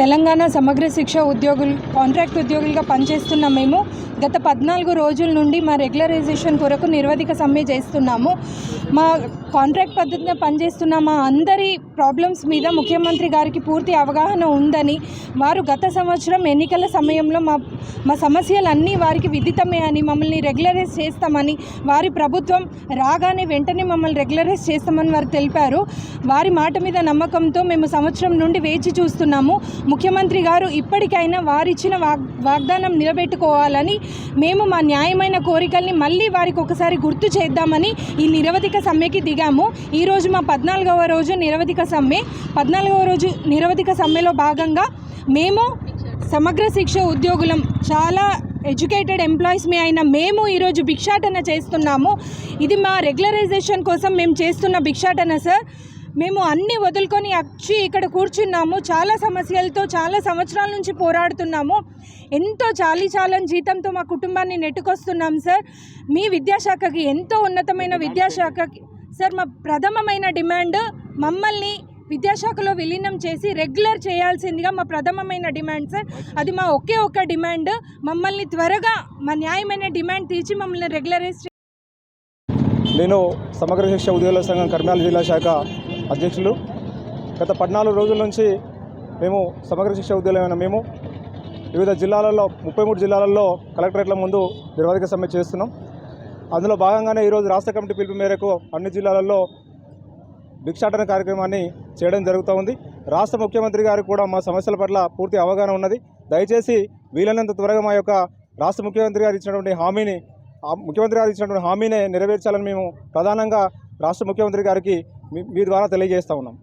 తెలంగాణ సమగ్ర శిక్ష ఉద్యోగులు కాంట్రాక్ట్ ఉద్యోగులుగా పనిచేస్తున్న మేము గత పద్నాలుగు రోజుల నుండి మా రెగ్యులరైజేషన్ కొరకు నిరవధిక సమ్మె చేస్తున్నాము. మా కాంట్రాక్ట్ పద్ధతిలో పనిచేస్తున్న మా అందరి ప్రాబ్లమ్స్ మీద ముఖ్యమంత్రి గారికి పూర్తి అవగాహన ఉందని వారు గత సంవత్సరం ఎన్నికల సమయంలో మా మా సమస్యలన్నీ వారికి విదితమే అని మమ్మల్ని రెగ్యులరైజ్ చేస్తామని వారి ప్రభుత్వం రాగానే వెంటనే మమ్మల్ని రెగ్యులరైజ్ చేస్తామని వారు తెలిపారు. వారి మాట మీద నమ్మకంతో మేము సంవత్సరం నుండి వేచి చూస్తున్నాము. ముఖ్యమంత్రి గారు ఇప్పటికైనా వారిచ్చిన వాగ్ వాగ్దానం నిలబెట్టుకోవాలని మేము మా న్యాయమైన కోరికల్ని మళ్ళీ వారికి ఒకసారి గుర్తు చేద్దామని ఈ నిరవధిక సమ్మెకి దిగాము. ఈరోజు మా పద్నాలుగవ రోజు నిరవధిక సమ్మె. పద్నాలుగవ రోజు నిరవధిక సమ్మెలో భాగంగా మేము సమగ్ర శిక్ష ఉద్యోగులం చాలా ఎడ్యుకేటెడ్ ఎంప్లాయీస్ మీ అయిన మేము ఈరోజు భిక్షాటన చేస్తున్నాము. ఇది మా రెగ్యులరైజేషన్ కోసం మేము చేస్తున్న భిక్షాటన సార్. మేము అన్ని వదులుకొని వచ్చి ఇక్కడ కూర్చున్నాము. చాలా సమస్యలతో చాలా సంవత్సరాల నుంచి పోరాడుతున్నాము. ఎంతో చాలీ చాలని జీతంతో మా కుటుంబాన్ని నెట్టుకొస్తున్నాం సార్. మీ విద్యాశాఖకి ఎంతో ఉన్నతమైన విద్యాశాఖకి సార్ మా ప్రథమమైన డిమాండ్ మమ్మల్ని విద్యాశాఖలో విలీనం చేసి రెగ్యులర్ చేయాల్సిందిగా మా ప్రథమమైన డిమాండ్ సార్. అది మా ఒకే ఒక్క డిమాండ్. మమ్మల్ని త్వరగా మా న్యాయమైన డిమాండ్ తీర్చి మమ్మల్ని రెగ్యులరైజ్ నేను సమగ్ర శిక్ష ఉద్యోగుల సంఘం కర్మాల జిల్లా శాఖ అధ్యక్షులు గత పద్నాలుగు రోజుల నుంచి మేము సమగ్ర శిక్ష ఉద్యోగమైన మేము వివిధ జిల్లాలలో ముప్పై మూడు జిల్లాలలో కలెక్టరేట్ల ముందు నిర్వాధిక సమ్మె చేస్తున్నాం. అందులో భాగంగానే ఈరోజు రాష్ట్ర కమిటీ పిలుపు మేరకు అన్ని జిల్లాలలో భిక్షాటన కార్యక్రమాన్ని చేయడం జరుగుతూ ఉంది. రాష్ట్ర ముఖ్యమంత్రి గారికి కూడా మా సమస్యల పట్ల పూర్తి అవగాహన ఉన్నది. దయచేసి వీలైనంత త్వరగా మా యొక్క రాష్ట్ర ముఖ్యమంత్రి గారు ఇచ్చినటువంటి హామీని ఆ ముఖ్యమంత్రి గారు ఇచ్చినటువంటి హామీనే నెరవేర్చాలని మేము ప్రధానంగా రాష్ట్ర ముఖ్యమంత్రి గారికి మీ ద్వారా తెలియజేస్తూ ఉన్నాం.